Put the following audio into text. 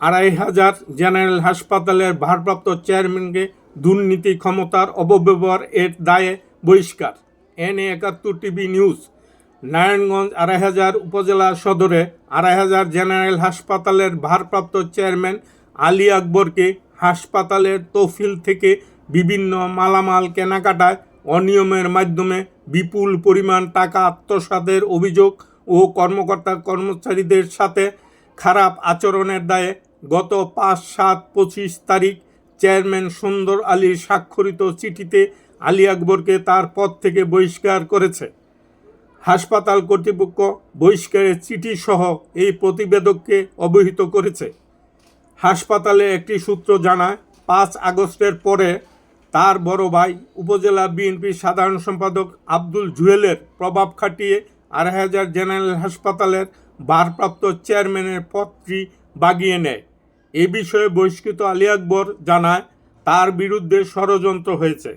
আড়াই হাজার জেনারেল হাসপাতালের ভারপ্রাপ্ত চেয়ারম্যানকে দুর্নীতি ক্ষমতার অপব্যবহার এর দায়ে বহিষ্কার। এন একাত্তর টিভি নিউজ। নারায়ণগঞ্জ আড়াই হাজার উপজেলা সদরে আড়াই হাজার জেনারেল হাসপাতালের ভারপ্রাপ্ত চেয়ারম্যান আলী আকবরকে হাসপাতালের তহফিল থেকে বিভিন্ন মালামাল কেনাকাটায় অনিয়মের মাধ্যমে বিপুল পরিমাণ টাকা আত্মসাতের অভিযোগ ও কর্মকর্তা কর্মচারীদের সাথে খারাপ আচরণের দায়ে গত পাঁচ, সাত, পঁচিশ তারিখ চেয়ারম্যান সুন্দর আলীর স্বাক্ষরিত চিঠিতে আলী আকবরকে তার পদ থেকে বহিষ্কার করেছে। হাসপাতাল কর্তৃপক্ষ বহিষ্কারের চিঠি সহ এই প্রতিবেদককে অবহিত করেছে। হাসপাতালে একটি সূত্র জানায়, পাঁচ আগস্টের পরে তার বড় ভাই উপজেলা বিএনপির সাধারণ সম্পাদক আব্দুল জুয়েলের প্রভাব খাটিয়ে আড়াই হাজার জেনারেল হাসপাতালের ভারপ্রাপ্ত চেয়ারম্যানের পদটি বাগিয়ে নেয়। এ বিষয়ে বহিষ্কৃত আলী আকবর জানায় তার বিরুদ্ধে ষড়যন্ত্র হয়েছে।